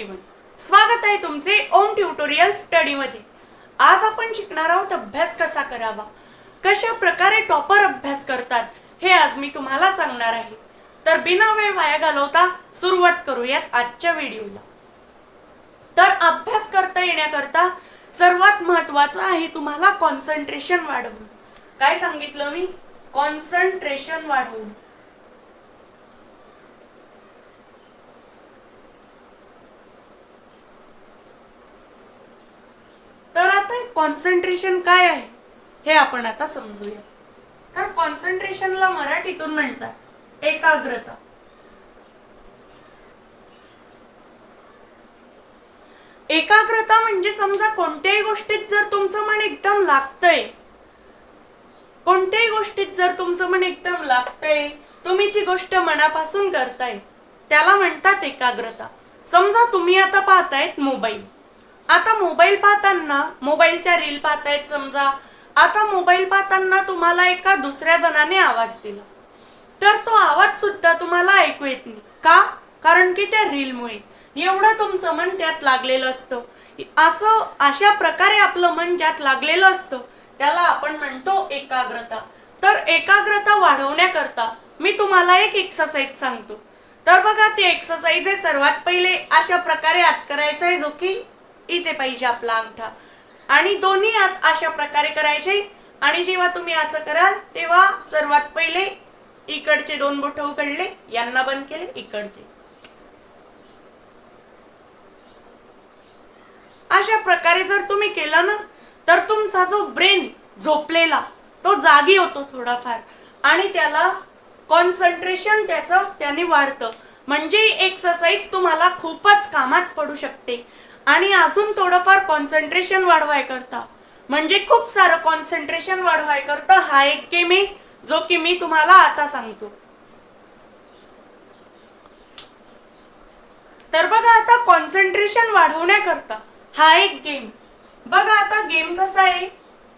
Everyone स्वागत आहे तुमचे ओम ट्युटोरियल स्टडीमध्ये आज आपण शिकणार आहोत अभ्यास कसा करावा? कशा प्रकारे टॉपर अभ्यास करतात हे आज मी तुम्हाला सांगणार आहे. तर बिना वेळ वाया घालवता सुरुवात करूयात आजच्या व्हिडिओला. तर अभ्यास करता येण्याकरता सर्वात महत्वाचं आहे तुम्हाला कॉन्सन्ट्रेशन वाढवणं काय सांगितलं मी? कॉन्सन्ट्रेशन वाढवणं तर आता कॉन्सन्ट्रेशन काय आहे? हे आपण आता समजूया. तर कॉन्सन्ट्रेशनला मराठीतून म्हणतात एकाग्रता. एकाग्रता म्हणजे समजा कोणत्याही गोष्टीत जर तुमचं मन एकदम लागतंय कोणत्याही गोष्टीत जर तुमचं मन एकदम लागतंय तुम्ही ती गोष्ट मनापासून करताय त्याला म्हणतात एकाग्रता. समजा तुम्ही आता पाहतायत मोबाईल. आता मोबाईल पाहताना मोबाईलच्या रील पाहतायत समजा. आता मोबाईल पाहताना तुम्हाला एका दुसऱ्या जणाने आवाज दिला. तर तो आवाज सुद्धा तुम्हाला ऐकू येत नाही. का? कारण की त्या रीलमुळे एवढं तुमचं मन त्यात लागलेलं असतं. असं अशा प्रकारे आपलं मन ज्यात लागलेलं असतं त्याला आपण म्हणतो एकाग्रता. तर एकाग्रता वाढवण्याकरता मी तुम्हाला एक एक्सरसाइज सांगतो. तर बघा ती एक्सरसाइज आहे सर्वात पहिले. अशा प्रकारे आत करायचं आहे जो की इथे पाहिजे आपला अंगठा. आणि दोन्ही अशा प्रकारे करायचे. आणि जेव्हा तुम्ही असं कराल तेव्हा सर्वात पहिले इकडचे दोन बोट उघडले यांना बंद केले इकडचे. अशा प्रकारे जर तुम्ही केलं ना तर तुमचा जो ब्रेन झोपलेला तो जागी होतो थोडाफार. आणि त्याला कॉन्सन्ट्रेशन त्याचं त्याने वाढतं. म्हणजे एक्सरसाइज तुम्हाला खूपच कामात पडू शकते. आणि अजून थोडंफार कॉन्सन्ट्रेशन वाढवाय करता. म्हणजे खूप सारं कॉन्सन्ट्रेशन वाढवाय करता. हा एक गेम आहे जो की मी तुम्हाला आता सांगतो. तर बघा आता कॉन्सन्ट्रेशन वाढवण्याकरता हा एक गेम बघा आता गेम कसा आहे.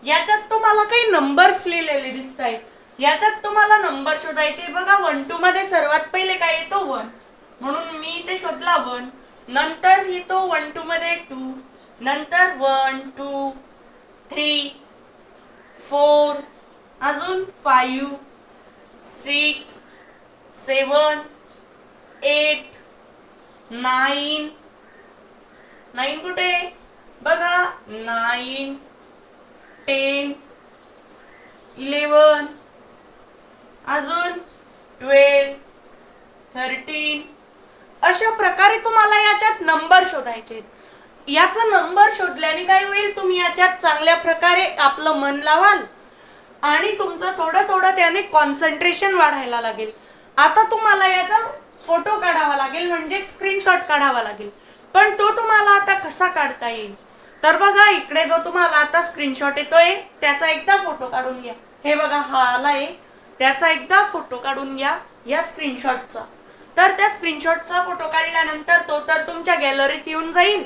याच्यात तुम्हाला काही नंबर्स लिहिलेले दिसत आहेत याच्यात तुम्हाला नंबर शोधायचे बघा वन टू मध्ये सर्वात पहिले काय येतो? वन म्हणून मी ते शोधला वन नंतर ही तो वन टू मध्ये टू नंतर वन टू थ्री फोर अजून five six seven eight nine. Nine कुठे? बघा नाईन टेन इलेवन अजून ट्वेल्व थर्टीन अशा प्रकारे तुम्हाला याच्यात नंबर शोधायचे याचा नंबर शोधल्याने काय होईल? तुम्ही याच्यात चांगल्या प्रकारे आपलं मन लावाल आणि तुमचं थोडं थोडं त्याने कॉन्सन्ट्रेशन वाढायला लागेल. आता तुम्हाला याचा फोटो काढावा लागेल म्हणजे स्क्रीनशॉट काढावा लागेल. पण तो तुम्हाला आता कसा काढता येईल? तर बघा इकडे जो तुम्हाला आता स्क्रीनशॉट येतोय त्याचा एकदा फोटो काढून घ्या. हे बघा हा आलाय. त्याचा एकदा फोटो काढून घ्या या स्क्रीनशॉटचा तर त्या स्क्रीनशॉटचा फोटो काढल्यानंतर तो तर तुमच्या गॅलरीत येऊन जाईल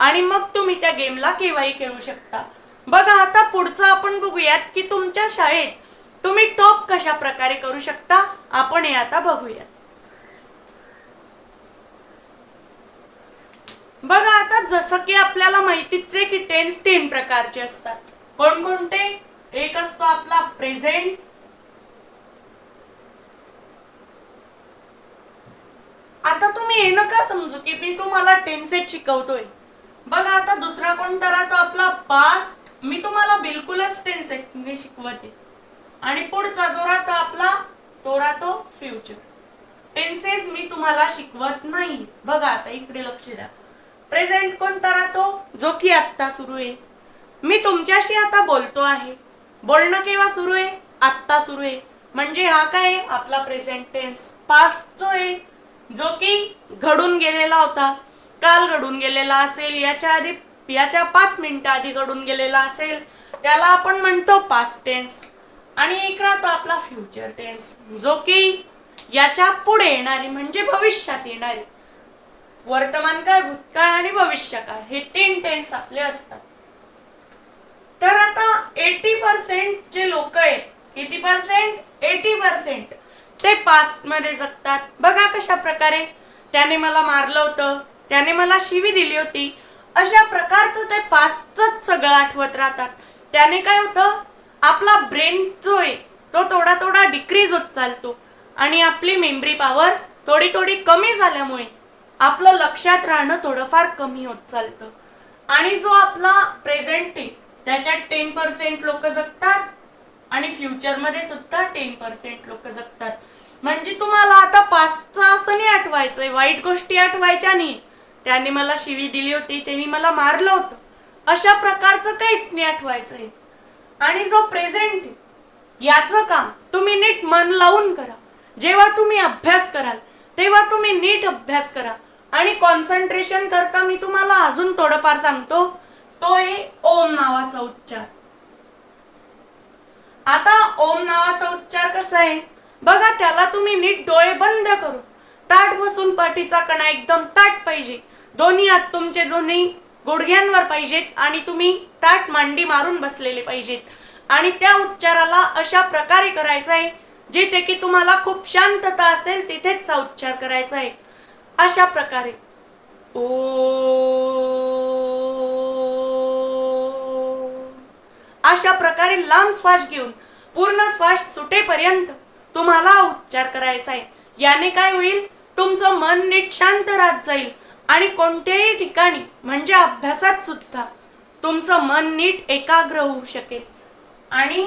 आणि मग तुम्ही त्या गेमला केव्हाही खेळू शकता. बघा आता पुढचं आपण बघूयात की तुमच्या शाळेत तुम्ही टॉप कशा प्रकारे करू शकता? आपण हे आता बघूयात. बघा आता जसं की आपल्याला माहितीच आहे की टेन्स तीन प्रकारचे असतात. कोणकोणते एक असतो आपला प्रेझेंट आता तुम्ही हे नका समजू की मी तुम्हाला टेन्सेट शिकवतोय. बघा आता दुसरा कोणता राहतो आपला पास्ट मी तुम्हाला बिलकुलच टेन्सेट मी शिकवते. आणि पुढचा जो राहतो आपला तो राहतो फ्युचर टेन्सेस मी तुम्हाला शिकवत नाही. बघा आता इकडे लक्ष द्या. प्रेझेंट कोणता राहतो? जो की आत्ता सुरू आहे. मी तुमच्याशी आता बोलतो आहे. बोलणं केव्हा सुरू आहे? आत्ता सुरू आहे. म्हणजे हा काय आहे? आपला प्रेझेंट टेन्स पास्ट जो आहे जो की घडून गेलेला होता. काल घडून गेलेला असेल याच्या आधी याच्या पाच मिनिटं आधी घडून गेलेला असेल त्याला आपण म्हणतो पास्ट टेन्स आणि एक राहतो आपला फ्युचर टेन्स जो की याच्यापुढे येणारी म्हणजे भविष्यात येणारी. वर्तमान काळ भूतकाळ आणि भविष्यकाळ हे तीन टेन्स आपले असतात. तर आता एटी पर्सेंट जे लोक आहेत किती पर्सेंट एटी पर्सेंट ते पास्टमध्ये जगतात. बघा कशा प्रकारे त्याने मला मारलं होतं. त्याने मला शिवी दिली होती. अशा प्रकारचं ते पास्टच सगळं आठवत राहतात. त्याने काय होतं? आपला ब्रेन जो आहे तो थोडा थोडा डिक्रीज होत चालतो. आणि आपली मेमरी पॉवर थोडी थोडी कमी झाल्यामुळे आपलं लक्षात राहणं थोडंफार कमी होत चालतं. आणि जो आपला प्रेझेंट आहे त्याच्यात टेन पर्सेंट लोक जगतात. आणि फ्युचरमध्ये सुद्धा टेन पर्सेंट लोक जगतात. म्हणजे तुम्हाला आता पास्टचं असं नाही आठवायचंय वाईट गोष्टी आठवायच्या नाही. त्याने मला शिवी दिली होती त्यांनी मला मारलं होतं. अशा प्रकारचं काहीच नाही आठवायचंय. आणि जो प्रेझेंट आहे याचं काम तुम्ही नीट मन लावून करा. जेव्हा तुम्ही अभ्यास कराल तेव्हा तुम्ही नीट अभ्यास करा. आणि कॉन्सन्ट्रेशन करता मी तुम्हाला अजून थोडंफार सांगतो तो आहे ओम नावाचा उच्चार. आता ओम नावाचा उच्चार कसा आहे? बघा त्याला तुम्ही नीट डोळे बंद करू. ताट बसून पाठीचा कणा एकदम ताट पाहिजे. दोन्ही हात तुमचे दोन्ही गुडघ्यांवर पाहिजेत आणि तुम्ही ताट मांडी मारून बसलेले पाहिजेत. आणि त्या उच्चाराला अशा प्रकारे करायचा आहे जिथे की तुम्हाला खूप शांतता असेल तिथेच उच्चार करायचा आहे. अशा प्रकारे. ओ अशा प्रकारे लांब श्वास घेऊन पूर्ण श्वास सुटेपर्यंत तुम्हाला उच्चार करायचा आहे. याने काय होईल? तुमचं मन नीट शांत राहत जाईल आणि कोणत्याही ठिकाणी म्हणजे अभ्यासात सुद्धा तुमचं मन नीट एकाग्र होऊ शकेल. आणि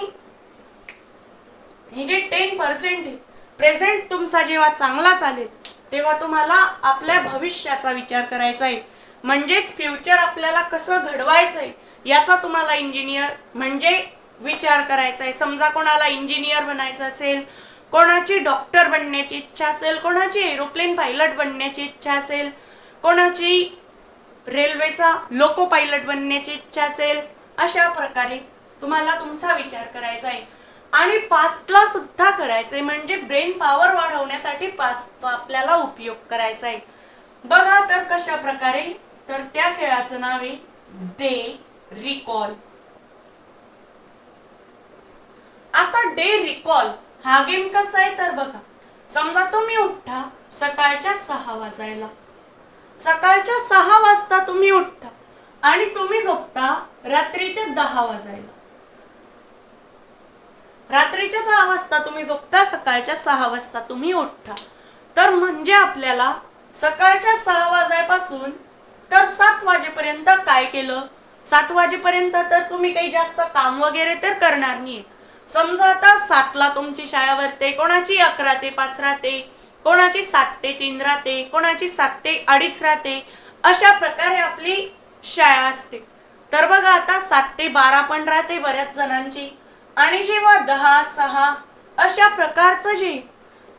हे जे टेन पर्सेंट आहे प्रेझेंट तुमचा जेव्हा चांगला चालेल तेव्हा तुम्हाला आपल्या भविष्याचा विचार करायचा आहे. म्हणजेच फ्युचर आपल्याला कसं घडवायचं आहे याचा तुम्हाला इंजिनियर म्हणजे विचार करायचा आहे समजा कोणाला इंजिनियर बनायचं असेल कोणाची डॉक्टर बनण्याची इच्छा असेल कोणाची एरोप्लेन पायलट बनण्याची इच्छा असेल कोणाची रेल्वेचा लोको पायलट बनण्याची इच्छा असेल अशा प्रकारे तुम्हाला तुमचा विचार करायचा आहे आणि पास्टला सुद्धा करायचं आहे म्हणजे ब्रेन पॉवर वाढवण्यासाठी पास्टचा आपल्याला उपयोग करायचा आहे बघा तर कशा प्रकारे तर त्या खेळाचं नाव आहे डे रिकॉल. आता डे रिकॉल हा गेम कसा आहे तर बघा समजा तुम्ही उठा सकाळच्या सहा वाजायला. सकाळच्या सहा वाजता तुम्ही उठता आणि तुम्ही झोपता रात्रीच्या दहा वाजायला. रात्रीच्या दहा वाजता तुम्ही झोपता सकाळच्या सहा वाजता तुम्ही उठता तर म्हणजे आपल्याला सकाळच्या सहा वाजायपासून तर सात वाजेपर्यंत काय केलं? सात वाजेपर्यंत तर तुम्ही काही जास्त काम वगैरे तर करणार नाही. समजा आता सातला तुमची शाळा भरते कोणाची अकरा ते पाच राहते कोणाची सात ते तीन राहते कोणाची सात ते अडीच राहते अशा प्रकारे आपली शाळा असते. तर बघा आता सात ते बारा पण राहते बऱ्याच जणांची. आणि जेव्हा दहा सहा अशा प्रकारचं जे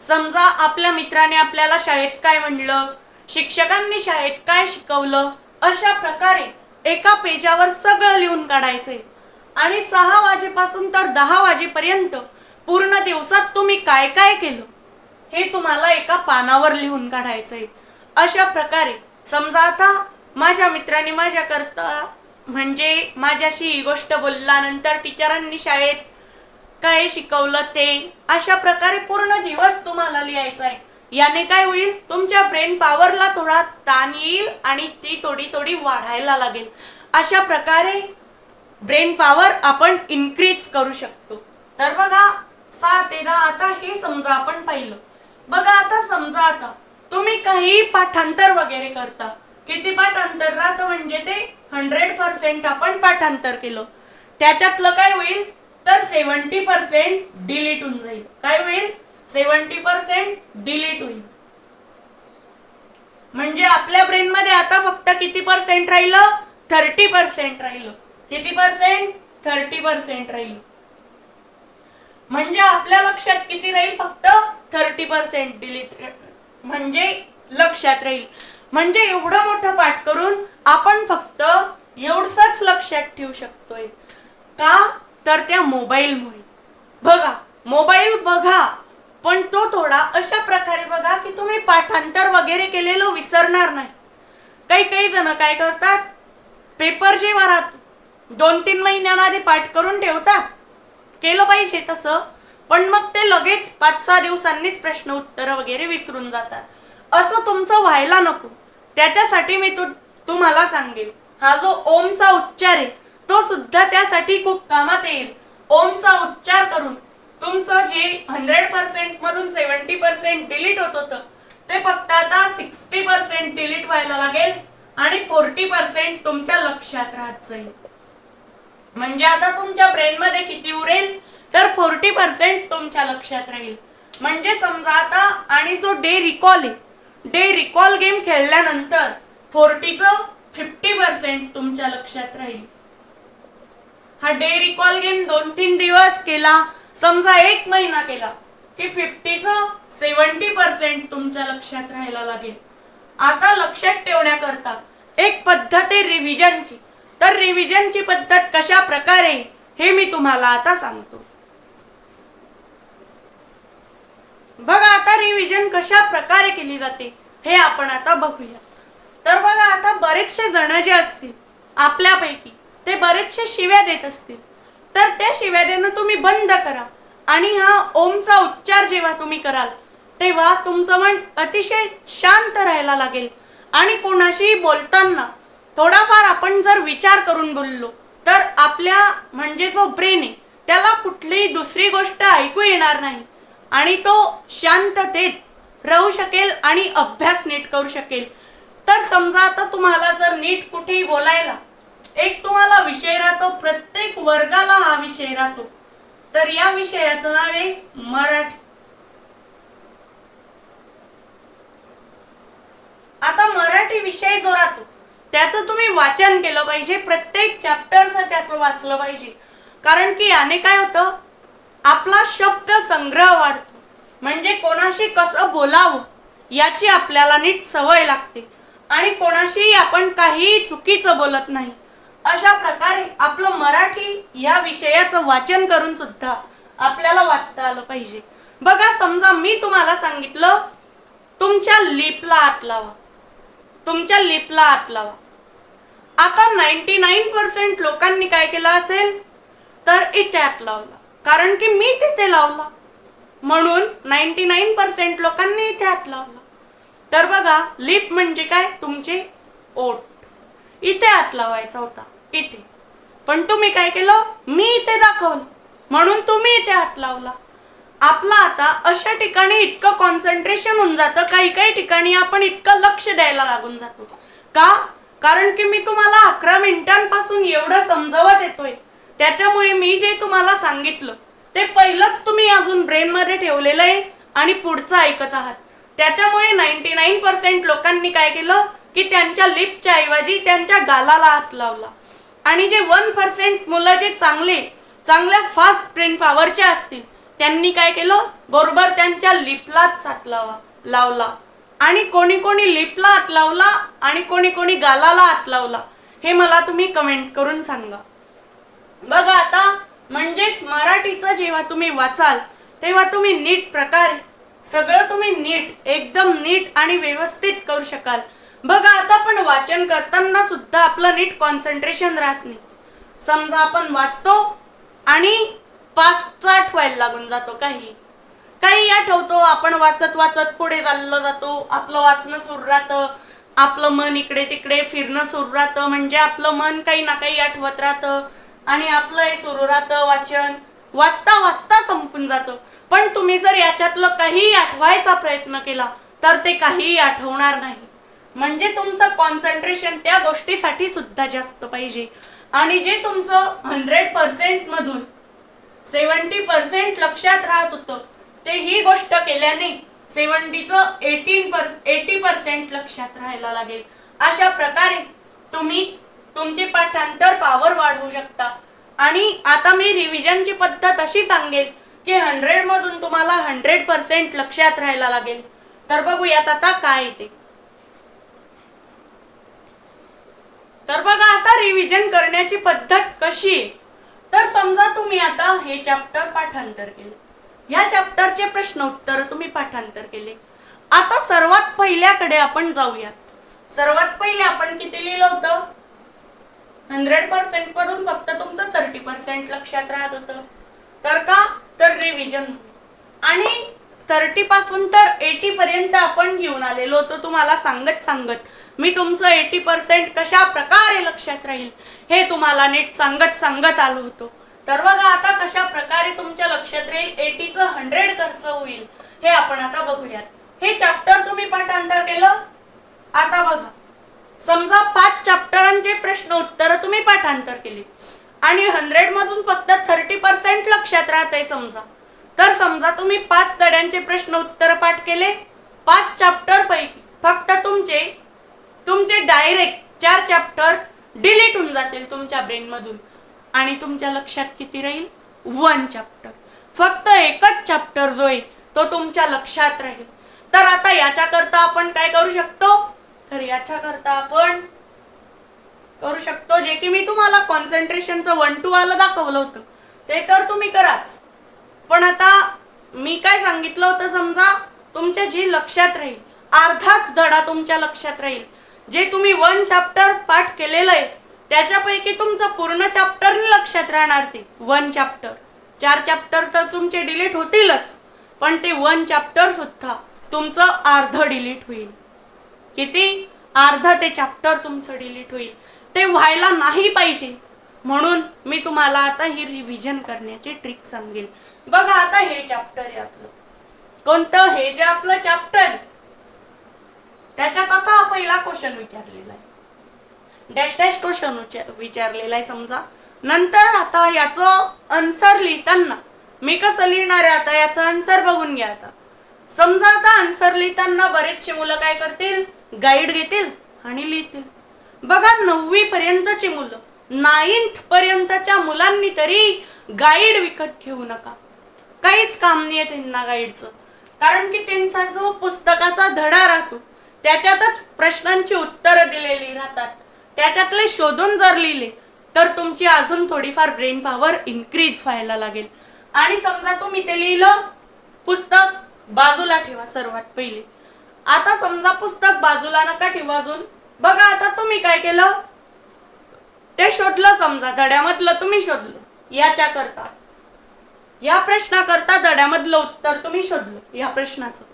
समजा आपल्या मित्राने आपल्याला शाळेत काय म्हणलं? शिक्षकांनी शाळेत काय शिकवलं? अशा प्रकारे एका पेजावर सगळं लिहून काढायचे. आणि सहा वाजेपासून तर दहा वाजेपर्यंत पूर्ण दिवसात तुम्ही काय काय केलं? हे तुम्हाला एका पानावर लिहून काढायचंय. अशा प्रकारे समजा आता माझ्या मित्राने माझ्याकरता म्हणजे माझ्याशी ही गोष्ट बोलल्यानंतर टीचरांनी शाळेत काय शिकवलं ते अशा प्रकारे पूर्ण दिवस तुम्हाला लिहायचा आहे. याने काय होईल? तुमच्या ब्रेन पॉवरला थोडा ताण येईल आणि ती थोडी थोडी वाढायला लागेल. अशा प्रकारे ब्रेन पॉवर आपण इन्क्रीज करू शकतो. तर बघा सहा तेरा आता हे समजा आपण पाहिलं. बघा आता समजा आता तुम्ही काही पाठांतर वगैरे करता. किती पाठांतर? राहतं म्हणजे ते हंड्रेड पर्सेंट आपण पाठांतर केलं. त्याच्यातलं काय होईल? तर सेवन्टी पर्सेंट डिलीट होऊन जाईल. काय होईल? सेवन्टी पर्सेंट डिलीट होईल. म्हणजे आपल्या ब्रेन मध्ये आता फक्त किती पर्सेंट राहिलं? थर्टी पर्सेंट राहिलं. किती पर्सेंट? थर्टी पर्सेंट राहील. म्हणजे आपल्या लक्षात किती राहील फक्त? थर्टी पर्सेंट डिलीट म्हणजे लक्षात राहील. म्हणजे एवढं मोठं पाठ करून आपण फक्त एवढंच लक्षात ठेवू शकतोय. का? तर त्या मोबाईलमुळे. बघा मोबाईल बघा. पण तो थोडा अशा प्रकारे बघा की तुम्ही पाठांतर वगैरे केलेलं विसरणार नाही. काही काही जण काय करतात? पेपर जेव्हा राहतो दोन तीन महिन्याआधी पाठ करून ठेवतात. केलं पाहिजे तसं पण मग ते लगेच पाच सहा दिवसांनीच प्रश्न उत्तरं वगैरे विसरून जातात. असं तुमचं व्हायला नको. त्याच्यासाठी मी तू तुम्हाला सांगेल हा जो ओमचा उच्चार आहे तो सुद्धा त्यासाठी खूप कामात येईल. ओमचा उच्चार करून. तुमचं जे हंड्रेड पर्सेंट मधून सेव्हन्टी पर्सेंट डिलीट होत होतं ते फक्त आता सिक्स्टी पर्सेंट डिलीट व्हायला लागेल आणि फोर्टी पर्सेंट तुमच्या लक्षात राहत जाईल. म्हणजे आता तुमच्या ब्रेनमध्ये किती उरेल? तर फोर्टी पर्सेंट तुमच्या लक्षात राहील. म्हणजे समजा आता आणि जो डे रिकॉल आहे डे रिकॉल गेम खेळल्यानंतर फोर्टीचं फिफ्टी पर्सेंट तुमच्या लक्षात राहील. हा डे रिकॉल गेम दोन तीन दिवस केला समजा एक महिना केला की फिफ्टीचं सेवन्टी पर्सेंट तुमच्या लक्षात राहायला लागेल. आता लक्षात ठेवण्याकरता एक पद्धत आहे रिव्हिजनची तर रिव्हिजनची पद्धत कशा प्रकारे हे मी तुम्हाला आता सांगतो. बघा आता रिव्हिजन कशा प्रकारे केली जाते हे आपण आता बघूया. तर बघा आता बरेचसे जण जे असतील आपल्यापैकी ते बरेचसे शिव्या देत असतील. तर त्या शिव्या तुम्ही बंद करा. आणि हा ओमचा उच्चार जेव्हा तुम्ही कराल तेव्हा तुमचं मन अतिशय शांत राहायला लागेल. आणि कोणाशी बोलताना थोडाफार आपण जर विचार करून बोललो तर आपल्या म्हणजे जो ब्रेन आहे त्याला कुठलीही दुसरी गोष्ट ऐकू येणार नाही. आणि तो शांततेत राहू शकेल आणि अभ्यास नीट करू शकेल. तर समजा आता तुम्हाला जर नीट कुठेही बोलायला एक तुम्हाला विषय राहतो प्रत्येक वर्गाला हा विषय राहतो. तर या विषयाचं नाव आहे मराठी. आता मराठी विषय जो राहतो त्याचं तुम्ही वाचन केलं पाहिजे प्रत्येक चॅप्टरचं त्याचं वाचलं पाहिजे. कारण की याने काय होतं आपला शब्द संग्रह वाढतो. म्हणजे कोणाशी कसं बोलावं याची आपल्याला नीट सवय लागते. आणि कोणाशीही आपण काहीही चुकीचं बोलत नाही. अशा प्रकारे आपलं मराठी या विषयाचं वाचन करून सुद्धा आपल्याला वाचता आलं पाहिजे. बघा समजा मी तुम्हाला सांगितलं तुमच्या लिपला आत लावा. तुमच्या लिपला आत लावा. आता नाईन्टी नाईन पर्सेंट लोकांनी काय केलं असेल? तर इथे आत लावला. कारण की मी तिथे लावला. म्हणून नाईन्टी नाईन पर्सेंट लोकांनी इथे हात लावला. तर बघा लिप म्हणजे काय? तुमचे ओठ. इथे हात लावायचा होता. इथे. पण तुम्ही काय केलं? मी इथे दाखवलं. म्हणून तुम्ही इथे हात लावला. आपला आता अशा ठिकाणी इतकं कॉन्सन्ट्रेशन होऊन जातं काही काही ठिकाणी आपण इतकं लक्ष द्यायला लागून जातो. का? कारण की मी तुम्हाला अकरा मिनिटांपासून एवढं समजवत येतोय. त्याच्यामुळे मी जे तुम्हाला सांगितलं ते पहिलंच तुम्ही अजून ब्रेनमध्ये ठेवलेलं आहे आणि पुढचं ऐकत आहात. त्याच्यामुळे नाईन्टी नाईन पर्सेंट लोकांनी काय केलं? की त्यांच्या लिपच्या ऐवजी त्यांच्या गालाला हात लावला. आणि जे वन पर्सेंट मुलं जे चांगले चांगल्या फास्ट ब्रेन पॉवरचे असतील त्यांनी काय केलं? बरोबर त्यांच्या लिपलाच हात लावा लावला. आणि कोणी कोणी लिपला हात लावला आणि कोणी कोणी गालाला हात लावला हे मला तुम्ही कमेंट करून सांगा. बघा आता म्हणजेच मराठीचं जेव्हा तुम्ही वाचाल तेव्हा तुम्ही नीट प्रकारे सगळं तुम्ही नीट एकदम नीट आणि व्यवस्थित करू शकाल. बघा आता पण वाचन करताना सुद्धा आपलं नीट कॉन्सन्ट्रेशन राहत नाही. समजा आपण वाचतो आणि पाचचा आठवायला लागून जातो काही. काही आठवतो आपण वाचत वाचत पुढे चाललो जातो. आपलं वाचणं सुरू राहतं. आपलं मन इकडे तिकडे फिरणं सुरू राहतं. म्हणजे आपलं मन काही ना काही आठवत राहतं. आणि आपलं हे सुरू राहतं वाचन. वाचता वाचता संपून जातं. पण तुम्ही जर याच्यातलं काहीही आठवायचा प्रयत्न केला तर ते काहीही आठवणार नाही. म्हणजे तुमचं कॉन्सन्ट्रेशन त्या गोष्टीसाठी सुद्धा जास्त पाहिजे. आणि जे तुमचं हंड्रेड पर्सेंटमधून सेवन्टी पर्सेंट लक्षात राहत होतं ते ही गोष्ट केल्याने सेवन्टीचं एटीन पर एटी पर्सेंट लक्षात राहायला लागेल. अशा प्रकारे तुम्ही तुमची पाठांतर पावर वाढवू शकता. आणि आता मी रिव्हिजनची पद्धत अशी सांगेल की हंड्रेडमधून तुम्हाला हंड्रेड पर्सेंट लक्षात राहायला लागेल. तर बघूयात आता काय येते. तर बघा आता रिव्हिजन करण्याची पद्धत कशी? आहे तर समजा तुम्ही आता हे चॅप्टर पाठांतर केले. ह्या चॅप्टरचे प्रश्न उत्तर तुम्ही पाठांतर केले. आता सर्वात पहिल्याकडे आपण जाऊयात. सर्वात पहिले आपण किती लिहिलं होतं? हंड्रेड पर्सेंट वरून फक्त तुमचं थर्टी पर्सेंट लक्षात राहत होतं. तर का? तर रिव्हिजन आणि थर्टी पासून तर एटी पर्यंत आपण घेऊन आलेलो होतो. तुम्हाला सांगत सांगत मी तुमचं एटी पर्सेंट कशा प्रकारे लक्षात राहील हे तुम्हाला नीट सांगत सांगत आलो होतो. तर बघा आता कशा प्रकारे तुमच्या लक्षात राहील एटीचं हंड्रेड कसं होईल हे आपण आता बघूयात. हे चॅप्टर तुम्ही पाठांतर केलं? आता बघा. समजा पाच चॅप्टरांचे प्रश्न उत्तर तुम्ही पाठांतर केले. आणि हंड्रेड मधून फक्त थर्टी पर्सेंट लक्षात राहत समजा. तर समजा तुम्ही पाच धड्यांचे प्रश्न उत्तर पाठ केले पाच चॅप्टर पैकी फक्त तुमचे तुमचे डायरेक्ट चार चॅप्टर डिलीट होऊन जातील तुमच्या ब्रेन मधून. आणि तुमच्या लक्षात किती राहील? वन चॅप्टर फक्त एकच चॅप्टर जो आहे तो तुमच्या लक्षात राहील. तर आता याच्याकरता आपण काय करू शकतो? तर याच्याकरता आपण करू शकतो जे की मी तुम्हाला कॉन्सन्ट्रेशनचं वन टू आलं दाखवलं होतं. ते तर तुम्ही कराच. पण आता मी काय सांगितलं होतं समजा? तुमच्या जी लक्षात राहील अर्धाच धडा तुमच्या लक्षात राहील. जे तुम्ही वन चॅप्टर पाठ केलेलं आहे त्याच्यापैकी तुमचं पूर्ण चॅप्टर लक्षात राहणार ते. वन चॅप्टर चार चॅप्टर तर तुमचे डिलीट होतीलच पण ते वन चॅप्टर सुद्धा तुमचं अर्ध डिलीट होईल. किती? अर्ध ते चॅप्टर तुमचं डिलीट होईल. ते व्हायला नाही पाहिजे. म्हणून मी तुम्हाला आता ही रिव्हिजन करण्याची ट्रिक सांगेल बघा आता हे चॅप्टर आहे आपलं. कोणतं? हे जे आपलं चॅप्टर त्याच्यात आता पहिला क्वेश्चन विचारलेला आहे. डॅश डॅश क्वेश्चन विचारलेला आहे समजा. नंतर आता याचं आन्सर लिहिताना मी कसं लिहिणार आहे आता? याचं आन्सर बघून घ्या आता. समजा आता आन्सर लिहिताना बरेचसे मुलं काय करतील? गाईड घेतील आणि लिहितील. बघा नववी पर्यंतची मुलं. नाईन्थ पर्यंतच्या मुलांनी तरी गाईड विकत घेऊ नका. काहीच काम नाही आहे त्यांना गाईडचं. कारण की त्यांचा जो पुस्तकाचा धडा राहतो त्याच्यातच प्रश्नांची उत्तरं दिलेली राहतात. त्याच्यातले शोधून जर लिहिले तर तुमची अजून थोडीफार ब्रेन पॉवर इन्क्रीज व्हायला लागेल. आणि समजा तुम्ही ते लिहिलं पुस्तक बाजूला ठेवा सर्वात पहिले. आता समजा पुस्तक बाजूला नका ठेवा अजून. बघा आता तुम्ही काय केलं? ते शोधलं समजा धड्यामधलं तुम्ही शोधलं. याच्या करता या प्रश्नाकरता धड्यामधलं उत्तर तुम्ही शोधलं या प्रश्नाचं.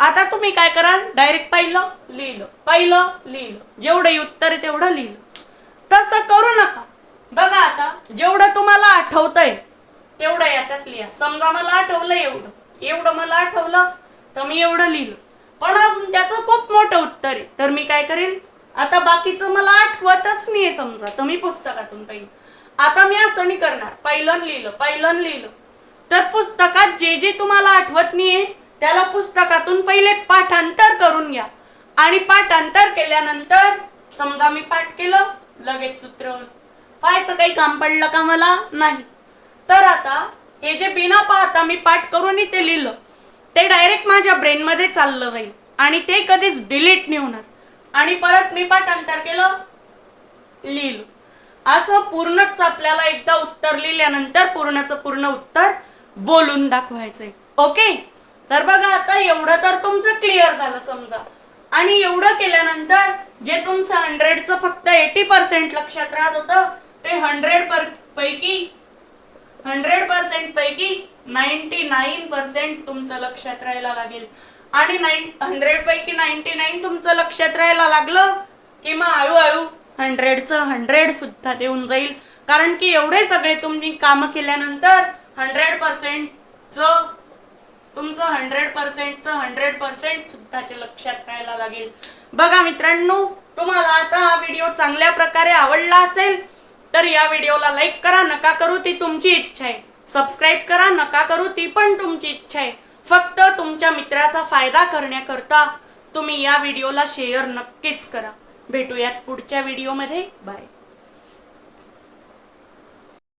आता तुम्ही काय कराल? डायरेक्ट पाहिलं लिहिलं. पाहिलं लिहिलं. जेवढं उत्तर आहे तेवढं लिहिलं. तसं करू नका. बघा आता जेवढं तुम्हाला आठवतंय तेवढं याच्यात लिहा. समजा मला आठवलं एवढं. एवढं मला आठवलं तर मी एवढं लिहिलं. पण अजून त्याचं खूप मोठं उत्तर आहे. तर मी काय करेल? आता बाकीचं मला आठवतच नाहीये समजा. तर मी पुस्तकातून पाहिलं. आता मी असं नाही करणार. पहिलं लिहिलं पहिलं लिहिलं. तर पुस्तकात जे जे तुम्हाला आठवत नाहीये त्याला पुस्तकातून पहिले पाठांतर करून घ्या. आणि पाठांतर केल्यानंतर समजा मी पाठ केलं लगेच उतरवलं. पाहायचं काही काम पडलं का मला? नाही. तर आता हे जे बिना पाहता मी पाठ करून ते लिहिलं ते डायरेक्ट माझ्या ब्रेनमध्ये चाललं जाईल आणि ते कधीच डिलीट नाही होणार. आणि परत मी पाठांतर केलं. लिहिलं. असं पूर्णच आपल्याला एकदा उत्तर लिहिल्यानंतर पूर्णचं पूर्ण उत्तर बोलून दाखवायचंय. ओके तर बघा आता एवढं तर तुमचं क्लिअर झालं समजा. आणि एवढं केल्यानंतर जे तुमचं हंड्रेडचं फक्त एटी पर्सेंट लक्षात राहत होतं ते हंड्रेड पर पैकी हंड्रेड पर्सेंट पैकी नाईन्टी नाईन पर्सेंट तुमचं लक्षात राहायला लागेल. आणि नाईन हंड्रेड पैकी नाईन्टी नाईन तुमचं लक्षात राहायला लागलं की मग हळूहळू हंड्रेडचं हंड्रेड सुद्धा देऊन जाईल. कारण की एवढे सगळे तुम्ही कामं केल्यानंतर हंड्रेड पर्सेंटचं तुमचं हंड्रेड पर्सेंटचं हंड्रेड पर्सेंट सुद्धाचे लक्षात राहायला लागेल. बघा मित्रांनो तुम्हाला आता हा व्हिडिओ चांगल्या प्रकारे आवडला असेल तर या व्हिडिओला लाईक करा. नका करू ती तुमची इच्छा आहे. सबस्क्राईब करा. नका करू ती पण तुमची इच्छा आहे. फक्त तुमच्या मित्राचा फायदा करण्याकरता तुम्ही या व्हिडिओला शेअर नक्कीच करा. भेटूयात पुढच्या व्हिडिओमध्ये. बाय